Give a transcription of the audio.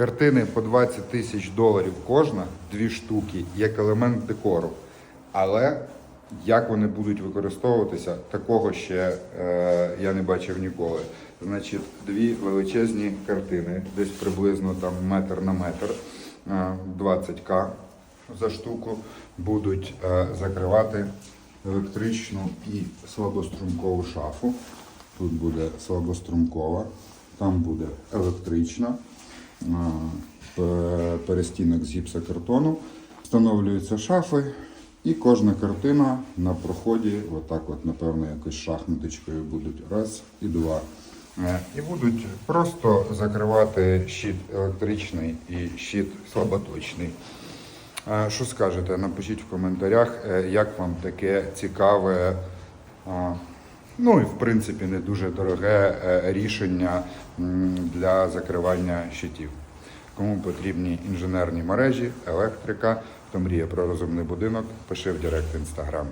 Картини по 20 тисяч доларів кожна, дві штуки, як елемент декору. Але як вони будуть використовуватися, такого ще е, я не бачив ніколи. Значить, дві величезні картини, десь приблизно там метр на метр, е, 20к за штуку, будуть е, закривати електричну і слабострумкову шафу. Тут буде слабострумкова, там буде електрична, перестінок з гіпсокартону. Встановлюються шафи, і кожна картина на проході, отак, от, напевно, якось шахматочкою будуть раз і два. Е, І будуть просто закривати щит електричний і щит слаботочний. Е, Що скажете? Напишіть в коментарях, е, як вам таке цікаве, ну і в принципі не дуже дороге е, рішення для закривання щитів. Кому потрібні інженерні мережі, електрика, хто мріє про розумний будинок, пиши в Директ Інстаграм.